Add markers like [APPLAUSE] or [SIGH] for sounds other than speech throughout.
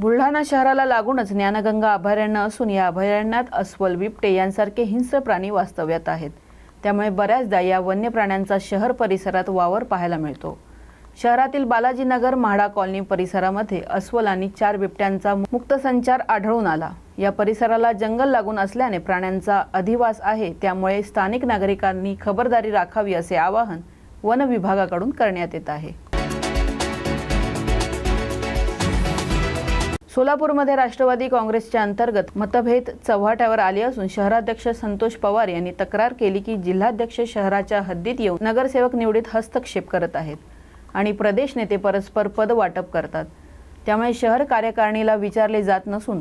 बुलढाणा शहराला लागूनच ज्ञानगंगा अभयारण्य असून या अभयारण्यात अस्वल बिबटे यांसारखे हिंस्र प्राणी वास्तव्यात आहेत. त्यामुळे बऱ्याचदा या वन्य प्राण्यांचा शहर परिसरात वावर पाहायला मिळतो. शहरातील बालाजीनगर म्हाडा कॉलनी परिसरामध्ये अस्वल आणि चार बिबट्यांचा मुक्त संचार आढळून आला. या परिसराला जंगल लागून असल्याने प्राण्यांचा अधिवास आहे त्यामुळे स्थानिक नागरिकांनी खबरदारी राखावी असे आवाहन वन विभागाकडून करण्यात येत आहे. सोलापूरमध्ये राष्ट्रवादी काँग्रेसच्या अंतर्गत मतभेद चव्हाट्यावर आले असून शहराध्यक्ष संतोष पवार यांनी तक्रार केली की जिल्हाध्यक्ष शहराच्या हद्दीत येऊन नगरसेवक निवडीत हस्तक्षेप करत आहेत आणि प्रदेश नेते परस्पर पद वाटप करतात. त्यामुळे शहर कार्यकारिणीला विचारले जात नसून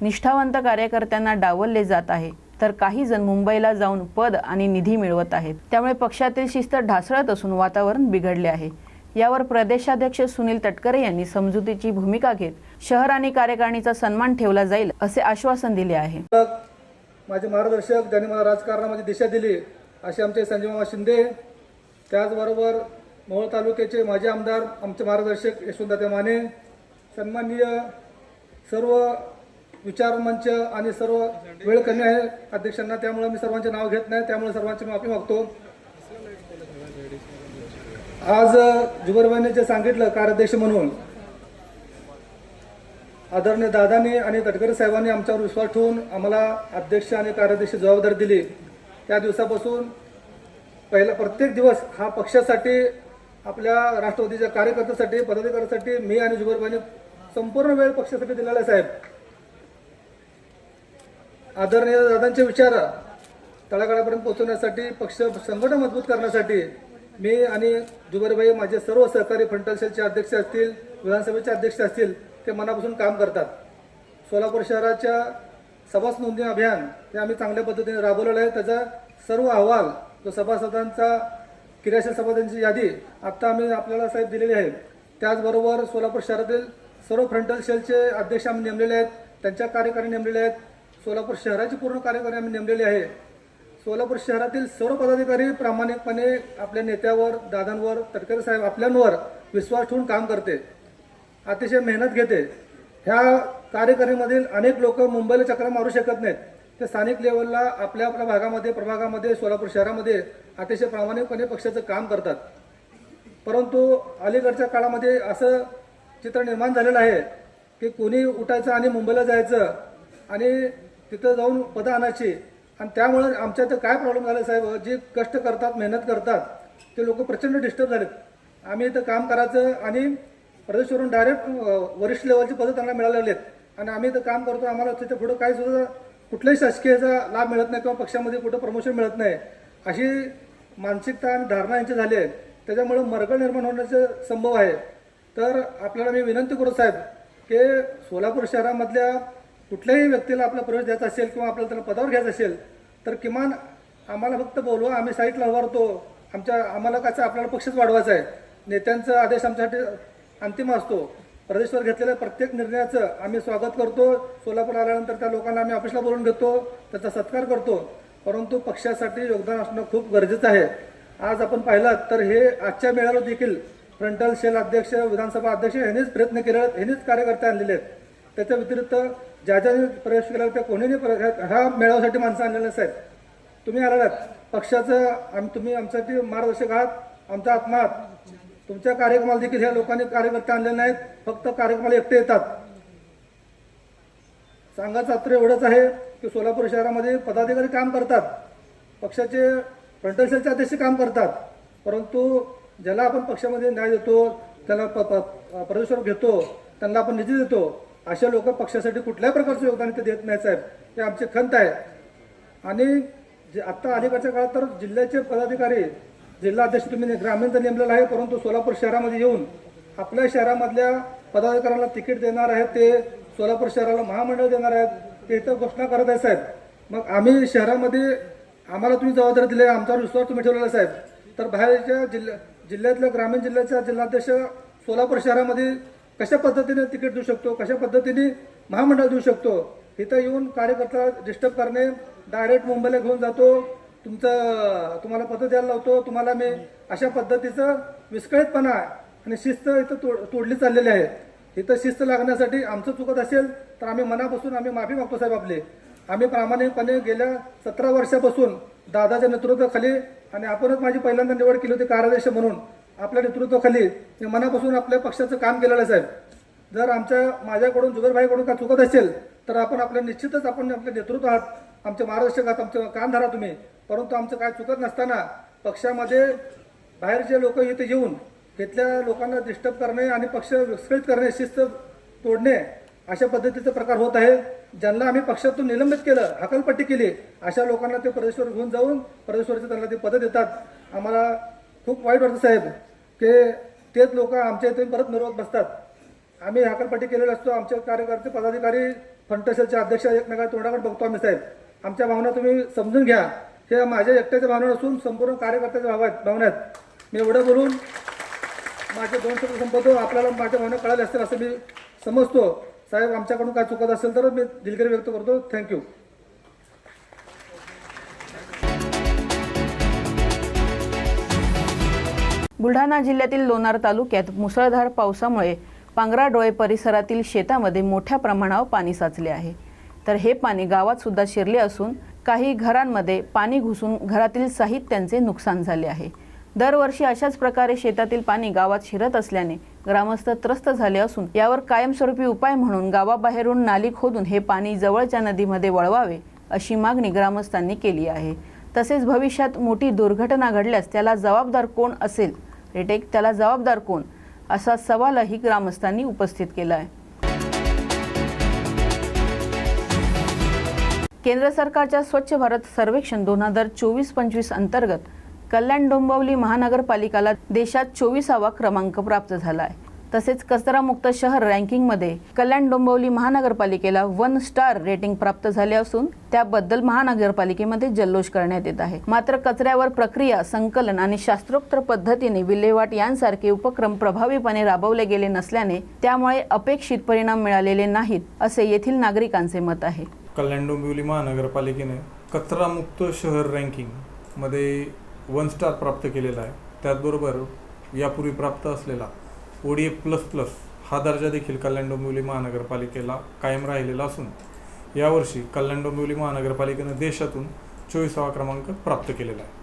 निष्ठावंत कार्यकर्त्यांना डावलले जात आहे. तर काही जण मुंबईला जाऊन पद आणि निधी मिळवत आहेत. त्यामुळे पक्षातील शिस्त ढासळत असून वातावरण बिघडले आहे. यावर प्रदेशाध्यक्ष सुनील तटकरे यांनी समजुतीची भूमिका घेत शहर आणि कार्यकारिणीचा सन्मान ठेवला जाईल असे आश्वासन दिले आहे. माझे मार्गदर्शक ज्यांनी मला राजकारणामध्ये दिशा दिली असे आमचे संजय शिंदे त्याचबरोबर मोहोळ तालुक्याचे माजी आमदार आमचे मार्गदर्शक यशवंतदादा माने सन्माननीय सर्व विचारमंच आणि सर्व वेळ कमी आहे अध्यक्षांना त्यामुळे मी सर्वांचे नाव घेत नाही त्यामुळे सर्वांची माफी मागतो. आज जुगरबाईंनी जे सांगितलं कार्याध्यक्ष म्हणून. आदरणीय दादांनी आणि तटकरे साहेबांनी आमच्यावर विश्वास ठेवून आम्हाला अध्यक्ष आणि कार्याध्यक्ष जबाबदारी दिली. त्या दिवसापासून पहिला प्रत्येक दिवस हा पक्षासाठी आपल्या राष्ट्रवादीच्या कार्यकर्त्यासाठी पदाधिकाऱ्यासाठी मी आणि जुगरबाईंनी संपूर्ण वेळ पक्षासाठी दिलेला आहे साहेब. आदरणीय दादांचे विचार तळागाळापर्यंत पोहोचवण्यासाठी पक्ष संघटन मजबूत करण्यासाठी मी आणि जुबेरभाई माझे सर्व सहकारी फ्रंटल सेलचे अध्यक्ष असतील विधानसभेचे अध्यक्ष असतील ते मनापासून काम करतात. सोलापूर शहराच्या सभास नोंदणी अभियान हे आम्ही चांगल्या पद्धतीने राबवलेलं आहे. त्याचा सर्व अहवाल जो सभासदांचा क्रियाशील सभासदांची यादी आत्ता आम्ही आपल्याला साहेब दिलेली आहे. त्याचबरोबर सोलापूर शहरातील सर्व फ्रंटल सेलचे अध्यक्ष आम्ही नेमलेले आहेत त्यांच्या कार्यकारी नेमलेले आहेत. सोलापूर शहराची पूर्ण कार्यकारी आम्ही नेमलेली आहे. सोलापूर शहरातील सर्व पदाधिकारी प्रामाणिकपणे आपल्या नेत्यावर दादांवर तटकरे साहेब आपल्यांवर विश्वास ठेवून काम करते. अतिशय मेहनत घेते. ह्या कार्यकारीमधील अनेक लोक मुंबईला चक्र मारू शकत नाहीत. ते स्थानिक लेवलला आपल्या आपल्या भागामध्ये प्रभागामध्ये सोलापूर शहरामध्ये अतिशय प्रामाणिकपणे पक्षाचं काम करतात. परंतु अलीकडच्या काळामध्ये असं चित्र निर्माण झालेलं आहे की कोणी उठायचं आणि मुंबईला जायचं आणि तिथं जाऊन पदं आणायची आणि त्यामुळे आमच्या इथं काय प्रॉब्लेम झाला साहेब? जे कष्ट करतात मेहनत करतात ते लोक प्रचंड डिस्टर्ब झालेत. आम्ही इथं काम करायचं आणि प्रदेशवरून डायरेक्ट वरिष्ठ लेवलचे पदं त्यांना मिळालेले आहेत आणि आम्ही इथं काम करतो आम्हाला तिथे पुढं काही सुद्धा कुठल्याही शासकीयचा लाभ मिळत नाही किंवा पक्षामध्ये कुठं प्रमोशन मिळत नाही. अशी मानसिकता आणि धारणा यांची झाली आहे. त्याच्यामुळे मरगळ निर्माण होण्याचं संभव आहे. तर आपल्याला मी विनंती करू साहेब की सोलापूर शहरामधल्या कुठल्याही व्यक्तीला आपला प्रवेश द्यायचा असेल किंवा आपल्याला त्याला पदावर घ्यायचं असेल तर किमान आम्हाला फक्त बोलवा आम्ही साईटला उभारतो. आमच्या आम्हाला कसं आपल्याला पक्षच वाढवायचा आहे. नेत्यांचा आदेश आमच्यासाठी अंतिम असतो. प्रदेशवर घेतलेल्या प्रत्येक निर्णयाचं आम्ही स्वागत करतो. सोलापूर आल्यानंतर त्या लोकांना आम्ही ऑफिसला बोलून घेतो त्याचा सत्कार करतो. परंतु पक्षासाठी योगदान असणं खूप गरजेचं आहे. आज आपण पाहिलात तर हे आजच्या मेळाव्यात देखील फ्रंटल सेल अध्यक्ष विधानसभा अध्यक्ष यांनीच प्रयत्न केले आहेत यांनीच कार्यकर्ते आणलेले आहेत. त्याच्या व्यतिरिक्त ज्या ज्या प्रवेश केला त्या कोणीही प्र- ह्या- ह्या मेळाव्यासाठी माणसं आणलेले आहेत तुम्ही आलात. पक्षाचं आम तुम्ही आमच्यासाठी मार्गदर्शक आहात आमचा आत्मा आहात तुमच्या कार्यक्रमाला देखील ह्या लोकांनी कार्यकर्ते आणले नाहीत. फक्त कार्यक्रमाला एकटे येतात. सांगायचं अत्र एवढंच आहे की सोलापूर शहरामध्ये पदाधिकारी काम करतात. पक्षाचे फ्रंटल सेलचे अध्यक्ष काम करतात. परंतु ज्याला आपण पक्षामध्ये न्याय देतो त्याला प प- घेतो त्यांना आपण निधी देतो अशा लोक पक्षासाठी कुठल्याही प्रकारचं योगदान ते देत नाही साहेब? हे आमची खंत आहे. आणि जे आत्ता अलीकडच्या काळात तर जिल्ह्याचे पदाधिकारी जिल्हा अध्यक्ष तुम्ही ग्रामीणचा नेमलेला आहे परंतु सोलापूर शहरामध्ये येऊन आपल्या शहरामधल्या पदाधिकाऱ्यांना तिकीट देणार आहेत ते सोलापूर शहराला महामंडळ देणार आहेत ते इथं घोषणा करत आहे साहेब. मग आम्ही शहरामध्ये आम्हाला तुम्ही जबाबदारी दिली आहे आमच्यावर विश्वास तुम्ही ठेवलेला आहे, साहेब. तर बाहेरच्या जिल्ह्या जिल्ह्यातल्या ग्रामीण जिल्ह्याच्या जिल्हाध्यक्ष सोलापूर शहरामध्ये कशा पद्धतीने तिकीट देऊ शकतो कशा पद्धतीने महामंडळ देऊ शकतो इथं येऊन कार्यकर्ता डिस्टर्ब करणे डायरेक्ट मुंबईला घेऊन जातो तुमचं तुम्हाला पत्र द्यायला लावतो तुम्हाला मी अशा पद्धतीचं विस्कळीतपणा आणि शिस्त इथं तोड तोडली चाललेली आहे. इथं शिस्त लागण्यासाठी आमचं चुकत असेल तर आम्ही मनापासून आम्ही माफी मागतो साहेब आपले. आम्ही प्रामाणिकपणे गेल्या सतरा वर्षापासून दादाच्या नेतृत्वाखाली आणि आपणच माझी पहिल्यांदा निवड केली होती कार्याध्यक्ष म्हणून. आपल्या नेतृत्वाखाली मनापासून आपल्या पक्षाचं काम केलेलं आहे साहेब. जर आमच्या माझ्याकडून जुगरभाईकडून काय चुकत असेल तर आपण आपल्या निश्चितच आपण आपले नेतृत्व आहात. आमचे मार्गदर्शक आहात आमचं काम धरा तुम्ही. परंतु आमचं काय चुकत नसताना पक्षामध्ये बाहेरचे लोक इथे येऊन तिथल्या लोकांना डिस्टर्ब करणे आणि पक्ष विस्कळीत करणे शिस्त तोडणे अशा पद्धतीचे प्रकार होत आहे. ज्यांना आम्ही पक्षातून निलंबित केलं हकालपट्टी केली अशा लोकांना ते प्रदेशवर घेऊन जाऊन प्रदेशवरचे त्यांना ते पदं देतात. आम्हाला खूप वाईट वाटतं साहेब की तेच लोक आमच्या इथे परत मिरवत बसतात. आम्ही हाकलपट्टी केलेलो असतो आमचे कार्यकर्ते पदाधिकारी फंटसेलचे अध्यक्ष एकमेका तोंडाकडे बघतो आम्ही साहेब. आमच्या भावना तुम्ही समजून घ्या. हे माझ्या एकट्याच्या भावना नसून संपूर्ण कार्यकर्त्याच्या भाव आहेत भावना आहेत मी एवढं बोलून माझे दोन शब्द संपवतो. आपल्याला माझ्या भावना कळाल्या असतील असं मी समजतो. साहेब आमच्याकडून काय चुकत असेल तर मी दिलगिरी व्यक्त करतो. थँक्यू बुलढाणा जिल्ह्यातील लोणार तालुक्यात मुसळधार पावसामुळे पांगराडोळे परिसरातील शेतामध्ये मोठ्या प्रमाणावर पाणी साचले आहे. तर हे पाणी गावात सुद्धा शिरले असून काही घरांमध्ये पाणी घुसून घरातील साहित्यांचे नुकसान झाले आहे. दरवर्षी अशाच प्रकारे शेतातील पाणी गावात शिरत असल्याने ग्रामस्थ त्रस्त झाले असून यावर कायमस्वरूपी उपाय म्हणून गावाबाहेरून नाली खोदून हे पाणी जवळच्या नदीमध्ये वळवावे अशी मागणी ग्रामस्थांनी केली आहे. तसेच भविष्यात मोठी दुर्घटना घडल्यास त्याला जबाबदार कोण असेल रिटेक त्याला जबाबदार कोण? असा सवालही ग्रामस्थांनी उपस्थित केला आहे केंद्र सरकारच्या स्वच्छ भारत सर्वेक्षण दोन हजार चोवीस पंचवीस अंतर्गत कल्याण डोंबिवली महानगरपालिकाला देशात चोवीसावा क्रमांक प्राप्त झाला आहे तसेच कचरामुक्त शहर रँकिंगमध्ये कल्याण डोंबिवली महानगरपालिकेला वन स्टार रेटिंग प्राप्त झाले असून त्याबद्दल महानगरपालिकेमध्ये जल्लोष करण्यात येत आहे. मात्र कचऱ्यावर प्रक्रिया संकलन आणि शास्त्रोक्त पद्धतीने विल्हेवाट यांसारखे उपक्रम प्रभावीपणे राबवले गेले नसल्याने त्यामुळे अपेक्षित परिणाम मिळालेले नाहीत असे येथील नागरिकांचे मत आहे. कल्याण डोंबिवली महानगरपालिकेने कचरामुक्त शहर रँकिंगमध्ये वन स्टार प्राप्त केलेला आहे. त्याचबरोबर यापूर्वी प्राप्त असलेला ओडीए प्लस प्लस हा दर्जा देखील कल्याण डोंबिवली महानगरपालिकेला कायम राहिलेला असून यावर्षी कल्याण डोंबिवली महानगरपालिकेनं देशातून चोवीसावा क्रमांक प्राप्त केलेला आहे.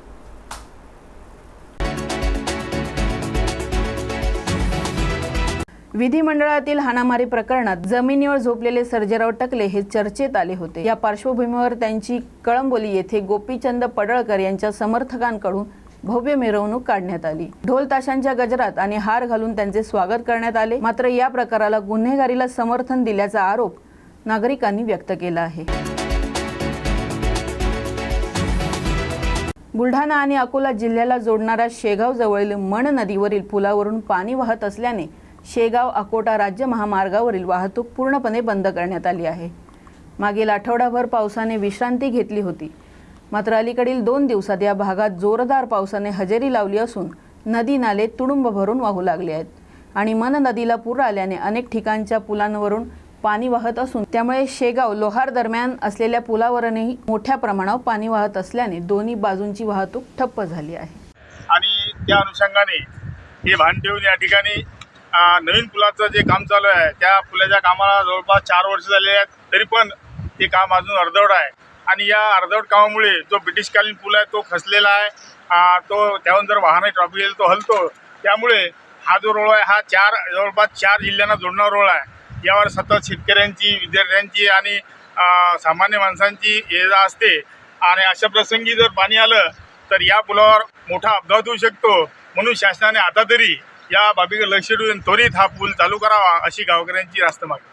विधिमंडळातील हाणामारी प्रकरणात जमिनीवर झोपलेले सर्जेराव टकले हे चर्चेत आले होते. या पार्श्वभूमीवर त्यांची कळंबोली येथे गोपीचंद पडळकर यांच्या समर्थकांकडून भव्य मिरवणूक काढण्यात आली. ढोल ताशांच्या गजरात आणि हार घालून त्यांचे स्वागत करण्यात आले. मात्र या प्रकाराला गुन्हेगारीला समर्थन दिल्याचा आरोप नागरिकांनी व्यक्त केला आहे. बुलढाणा आणि अकोला जिल्ह्याला जोडणाऱ्या शेगाव जवळील मण नदीवरील पुलावरून पाणी वाहत असल्याने शेगाव अकोटा राज्य महामार्गावरील वाहतूक पूर्णपणे बंद करण्यात आली आहे. मागील आठवडाभर पावसाने विश्रांती घेतली होती. मात्र अलीकडील दोन दिवसात या भागात जोरदार पावसाने हजेरी लावली असून नदी नाले तुडुंब भरून वाहू लागले आहेत. आणि मन नदीला पूर आल्याने अनेक ठिकाणच्या पुलांवरून पाणी वाहत असून त्यामुळे शेगाव लोहार दरम्यान असलेल्या पुलावरूनही मोठ्या प्रमाणावर पाणी वाहत असल्याने दोन्ही बाजूंची वाहतूक ठप्प झाली आहे. आणि त्या अनुषंगाने हे भान ठेवून या ठिकाणी नवीन पुलाचं जे काम चालू आहे त्या पुलाच्या कामाला जवळपास चार वर्ष झाले आहेत तरी पण ते काम अजून अर्धवट आहे. आणि या अर्धवट कामामुळे जो ब्रिटिशकालीन पूल आहे तो खसलेला आहे. तो त्याहून जर वाहनं ट्रॉफिक येईल तो हलतो. त्यामुळे हा जो रोड आहे हा चार जवळपास चार जिल्ह्यांना जोडणारा रोड आहे. यावर सतत शेतकऱ्यांची विद्यार्थ्यांची आणि सामान्य माणसांची ये जा असते. आणि अशा प्रसंगी जर पाणी आलं तर या पुलावर मोठा अपघात होऊ शकतो. म्हणून शासनाने आता तरी या बाबीकडे लक्ष ठेवून त्वरित हा पूल चालू करावा अशी गावकऱ्यांची रास्त मागणी.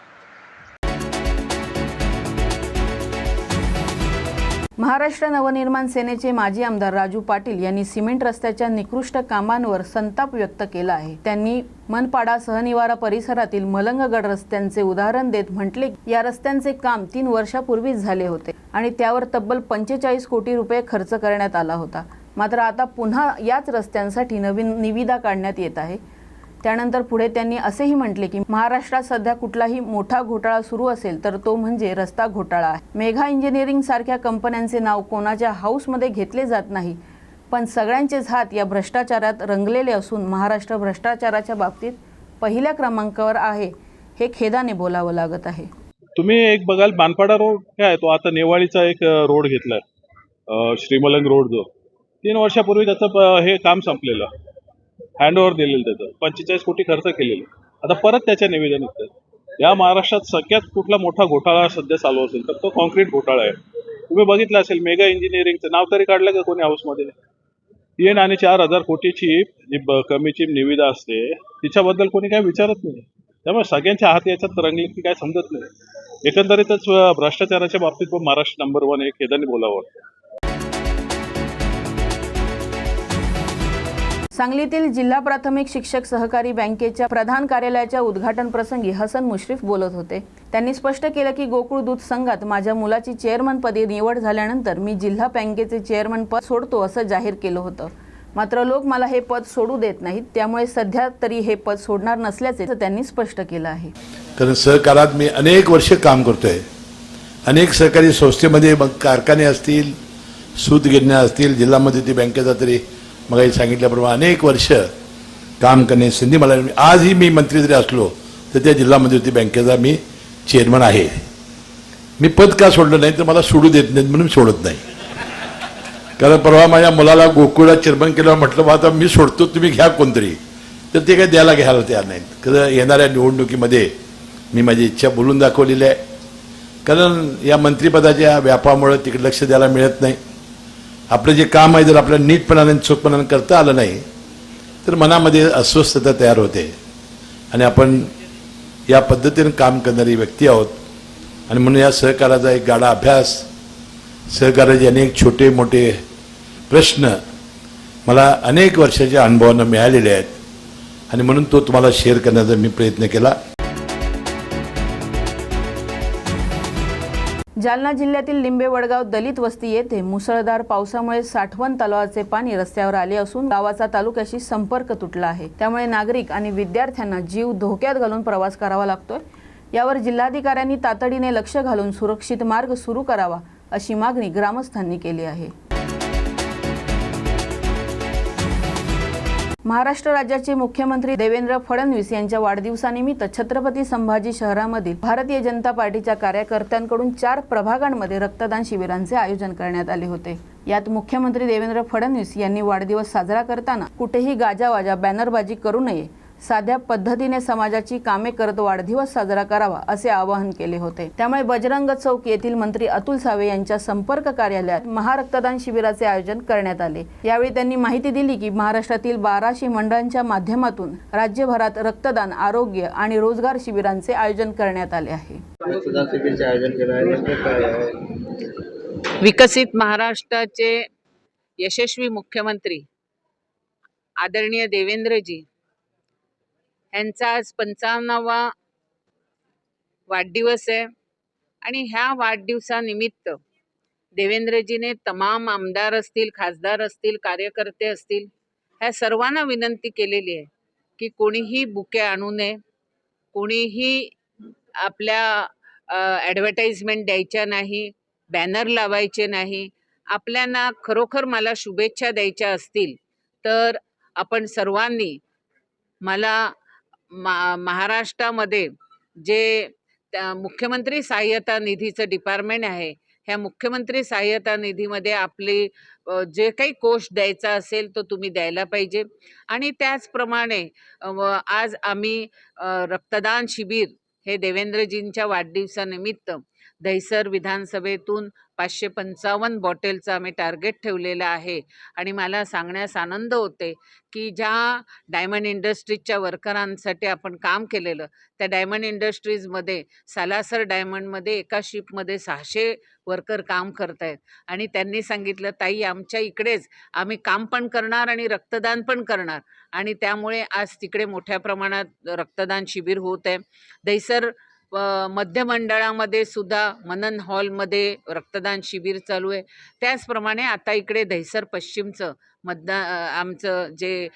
महाराष्ट्र नवनिर्माण सेनेचे माजी आमदार राजू पाटील यांनी सिमेंट रस्त्याच्या निकृष्ट कामांवर संताप व्यक्त केला आहे. त्यांनी मनपाडा सहनिवारा परिसरातील मलंगगड रस्त्यांचे उदाहरण देत म्हटले या रस्त्यांचे काम तीन वर्षापूर्वीच झाले होते आणि त्यावर तब्बल पंचेचाळीस कोटी रुपये खर्च करण्यात आला होता. मात्र आता पुन्हा याच रस्त्यांसाठी नवीन निविदा काढण्यात येत आहे. त्यानंतर पुढे त्यांनी असेही म्हटले की महाराष्ट्रात सध्या कुठलाही मोठा घोटाळा सुरू असेल तर तो म्हणजे रस्ता घोटाळा. आहे मेघा इंजिनिअरिंग सारख्या कंपन्यांचे नाव कोणाच्या हाऊसमध्ये घेतले जात नाही पण सगळ्यांचेच हात या भ्रष्टाचारात रंगलेले असून महाराष्ट्र भ्रष्टाचाराच्या बाबतीत पहिल्या क्रमांकावर आहे हे खेदाने बोलावं लागत आहे. तुम्ही एक बघाल बानपाडा रोड काय आहे, तो आता नेवाळीचा एक रोड घेतलाय श्रीमलंग रोड जो. तीन वर्षापूर्वी त्याचं हे काम संपलेलं. हँडओव्हर दिलेलं त्याचं. पंचेचाळीस कोटी खर्च केलेले. आता परत त्याच्या निवेदन येतात या महाराष्ट्रात सगळ्यात कुठला मोठा घोटाळा सध्या चालू असेल तर तो कॉन्क्रीट घोटाळा आहे. तुम्ही बघितलं असेल मेगा इंजिनिअरिंगचं नाव तरी काढलं का कोणी हाऊसमध्ये तीन आणि चार हजार कोटीची जी कमीची निविदा असते तिच्याबद्दल कोणी काही विचारत नाही. त्यामुळे सगळ्यांच्या हात याच्यात रंगले की काय समजत नाही. एकंदरीतच भ्रष्टाचाराच्या बाबतीत पण महाराष्ट्र नंबर वन हे खेदाने बोलावं सांगलीतील जिल्हा प्राथमिक शिक्षक सहकारी बँकेच्या प्रधान कार्यालयाच्या उद्घाटन प्रसंगी हसन मुश्रीफ बोलत होते. त्यांनी स्पष्ट केलं की गोकुळ दूध संघात माझ्या मुलाची चेअरमनपदी निवड झाल्यानंतर मी जिल्हा बँकेचे चेअरमन पद सोडतो असं जाहीर केलं होतं. मात्र लोक मला हे पद सोडू देत नाहीत त्यामुळे सध्या तरी हे पद सोडणार नसल्याचे त्यांनी स्पष्ट केलं आहे. कारण सहकारात मी अनेक वर्ष काम करतोय. अनेक सहकारी संस्थेमध्ये मग कारखाने असतील सूत गिरण्या असतील जिल्हा मध्यवर्ती बँकेचा तरी मग सांगितल्याप्रमाणे अनेक वर्ष काम करण्याची संधी मला आजही मी मंत्री जरी असलो तर त्या जिल्हा मध्यवर्ती बँकेचा मी चेअरमन आहे. मी पद का सोडलं नाही तर मला सोडू देत नाहीत म्हणून सोडत नाही. कारण परवा माझ्या मुलाला गोकुळला चेअरमन केल्यावर म्हटलं बा आता मी सोडतो तुम्ही घ्या कोणतरी. तर ते काही द्यायला घ्यायला तयार नाहीत. कारण येणाऱ्या निवडणुकीमध्ये मी माझी इच्छा बोलून दाखवलेली आहे. कारण या मंत्रिपदाच्या व्यापामुळे तिकडे लक्ष द्यायला मिळत नाही. आपलं जे काम आहे जर आपल्याला नीटपणाने आणि चोखपणाने करता आलं नाही तर मनामध्ये अस्वस्थता तयार होते. आणि आपण या पद्धतीनं काम करणारी व्यक्ती आहोत. आणि म्हणून या सहकाराचा एक गाडा अभ्यास सहकाराचे अनेक छोटे मोठे प्रश्न मला अनेक वर्षाच्या अनुभवानं मिळालेले आहेत. आणि म्हणून तो तुम्हाला शेअर करण्याचा मी प्रयत्न केला. जालना जिल्ह्यातील लिंबे वडगाव दलित वस्ती येथे मुसळधार पावसामुळे साठवण तलावाचे पाणी रस्त्यावर आले असून गावाचा तालुक्याशी संपर्क तुटला आहे. त्यामुळे नागरिक आणि विद्यार्थ्यांना जीव धोक्यात घालून प्रवास करावा लागतोय. यावर जिल्हाधिकाऱ्यांनी तातडीने लक्ष घालून सुरक्षित मार्ग सुरू करावा अशी मागणी ग्रामस्थांनी केली आहे. महाराष्ट्र राज्याचे मुख्यमंत्री देवेंद्र फडणवीस यांच्या वाढदिवसानिमित्त छत्रपती संभाजी शहरामधील भारतीय जनता पार्टीच्या कार्यकर्त्यांकडून चार प्रभागांमध्ये रक्तदान शिबिरांचे आयोजन करण्यात आले होते. यात मुख्यमंत्री देवेंद्र फडणवीस यांनी वाढदिवस साजरा करताना कुठेही गाजावाजा बॅनरबाजी करू नये साध्या पद्धतीने समाजाची कामे करत वाढदिवस साजरा करावा असे आवाहन केले होते. त्यामुळे बजरंग चौक येथील मंत्री अतुल सावे यांच्या संपर्क कार्यालयात महारक्तदान शिबिराचे आयोजन करण्यात आले. यावेळी त्यांनी माहिती दिली की महाराष्ट्रातील बाराशे मंडळांच्या माध्यमातून राज्यभरात रक्तदान आरोग्य आणि रोजगार शिबिरांचे आयोजन करण्यात आले आहे. विकसित महाराष्ट्राचे यशस्वी मुख्यमंत्री आदरणीय देवेंद्रजी ह्यांचा आज पंचावन्नावा वाढदिवस आहे. आणि ह्या वाढदिवसानिमित्त देवेंद्रजीने तमाम आमदार असतील खासदार असतील कार्यकर्ते असतील ह्या सर्वांना विनंती केलेली आहे की कोणीही बुके आणू नये कोणीही आपल्या ॲडव्हर्टाईजमेंट द्यायच्या नाही बॅनर लावायचे नाही आपल्याला खरोखर मला शुभेच्छा द्यायच्या असतील तर आपण सर्वांनी मला मा महाराष्ट्रामध्ये जे त्या मुख्यमंत्री सहाय्यता निधीचं डिपार्टमेंट आहे ह्या मुख्यमंत्री सहाय्यता निधीमध्ये आपली जे काही कोष द्यायचा असेल तो तुम्ही द्यायला पाहिजे. आणि त्याचप्रमाणे व आज आम्ही रक्तदान शिबिर हे देवेंद्रजींच्या वाढदिवसानिमित्त दहिसर विधानसभेतून पाचशे पंचावन्न बॉटेलचं आम्ही टार्गेट ठेवलेलं आहे. आणि मला सांगण्यास आनंद होते की ज्या डायमंड इंडस्ट्रीजच्या वर्करांसाठी आपण काम केलेलं त्या डायमंड इंडस्ट्रीजमध्ये सालासर डायमंडमध्ये एका शिपमध्ये सहाशे वर्कर काम करत आहेत आणि त्यांनी सांगितलं ताई आमच्या इकडेच आम्ही काम पण करणार आणि रक्तदान पण करणार. आणि त्यामुळे आज तिकडे मोठ्या प्रमाणात रक्तदान शिबिर होत आहे. दहिसर मध्य मंडळामध्ये सुद्धा मनन हॉलमध्ये रक्तदान शिबिर चालू आहे. त्याचप्रमाणे आता इकडे दहिसर पश्चिमचं मतदान आमचं जे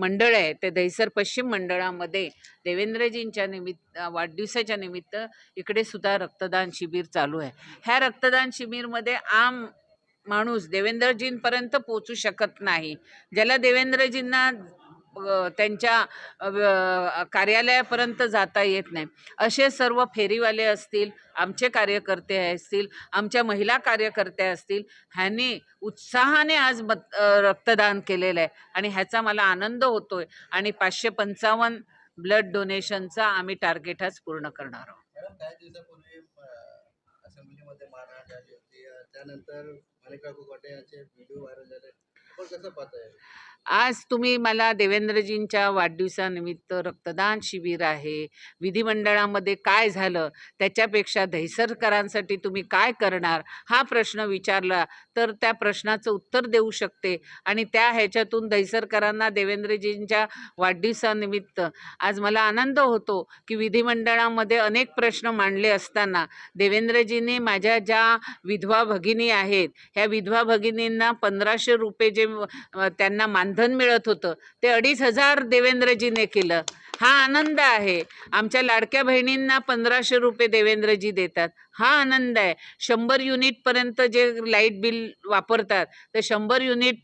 मंडळ आहे ते दहिसर पश्चिम मंडळामध्ये देवेंद्रजींच्या निमित्त वाढदिवसाच्या निमित्त इकडे सुद्धा रक्तदान शिबिर चालू आहे. ह्या रक्तदान शिबिरमध्ये आम माणूस देवेंद्रजींपर्यंत पोचू शकत नाही. ज्याला देवेंद्रजींना त्यांच्या कार्यालयापर्यंत जाता येत नाही. असे सर्व फेरीवाले असतील आमचे कार्यकर्ते असतील आमच्या महिला कार्यकर्त्या असतील ह्यांनी उत्साहाने आज मत रक्तदान केलेलं आहे. आणि ह्याचा मला आनंद होतोय. आणि पाचशे पंचावन्न ब्लड डोनेशनचा आम्ही टार्गेट आज पूर्ण करणार आहोत. त्यानंतर व्हायरल आज तुम्ही मला देवेंद्रजींच्या वाढदिवसानिमित्त रक्तदान शिबिर आहे. विधिमंडळामध्ये काय झालं? त्याच्यापेक्षा दहिसरकरांसाठी तुम्ही काय करणार? हा प्रश्न विचारला तर त्या प्रश्नाचं उत्तर देऊ शकते. आणि त्या ह्याच्यातून दहिसरकरांना देवेंद्रजींच्या वाढदिवसानिमित्त आज मला आनंद होतो की विधिमंडळामध्ये अनेक प्रश्न मांडले असताना देवेंद्रजींनी माझ्या ज्या विधवा भगिनी आहेत ह्या विधवा भगिनींना पंधराशे रुपये जे त्यांना मान मानधन मिळत होतं. ते अडीच हजार देवेंद्रजीने केलं. हा आनंद आहे. आमच्या लाडक्या बहिणींना पंधराशे रुपये देवेंद्रजी देतात. हा आनंद आहे. शंभर युनिटपर्यंत जे लाइट बिल वापरतात तर शंभर युनिट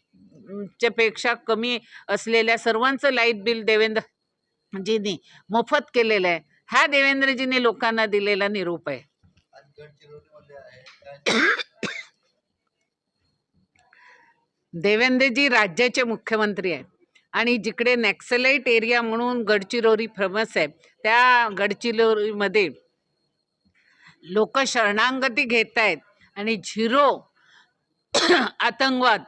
च्या पेक्षा कमी असलेल्या सर्वांचं लाइट बिल देवेंद्रजींनी मोफत केलेलं आहे. हा देवेंद्रजींनी लोकांना दिलेला निरोप आहे [COUGHS] आज गडचिरोलीमध्ये आहे काय देवेंद्रजी राज्याचे मुख्यमंत्री आहे आणि जिकडे नॅक्सलाईट एरिया म्हणून गडचिरोली फेमस आहे त्या गडचिरोलीमध्ये लोक शरणांगती घेत आहेत आणि झिरो आतंकवाद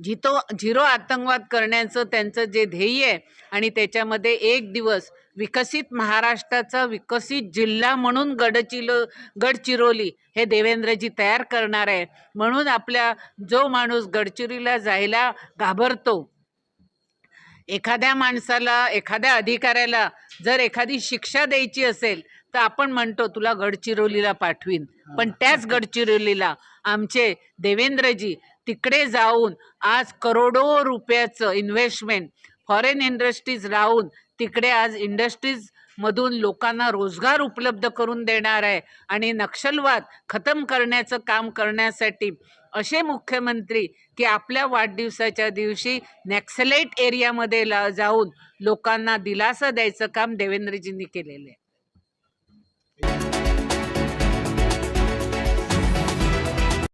झितो झिरो आतंकवाद करण्याचं त्यांचं जे ध्येय आहे. आणि त्याच्यामध्ये एक दिवस विकसित महाराष्ट्राचा विकसित जिल्हा म्हणून गडचिलो गडचिरोली हे देवेंद्रजी तयार करणार आहे म्हणून आपल्या जो माणूस गडचिरोलीला जायला घाबरतो एखाद्या माणसाला एखाद्या अधिकाऱ्याला जर एखादी शिक्षा द्यायची असेल तर आपण म्हणतो तुला गडचिरोलीला पाठवीन. पण त्याच गडचिरोलीला आमचे देवेंद्रजी तिकडे जाऊन आज करोडो रुपयाचं इन्व्हेस्टमेंट फॉरेन इंडस्ट्रीज लावून तिकडे आज इंडस्ट्रीज मधून लोकांना रोजगार उपलब्ध करून देणार आहे आणि नक्षलवाद खतम करण्याचं काम करण्यासाठी असे मुख्यमंत्री की आपल्या वाढदिवसाच्या दिवशी नॅक्सलेट एरियामध्ये ला जाऊन लोकांना दिलासा द्यायचं काम देवेंद्रजींनी केलेलं आहे.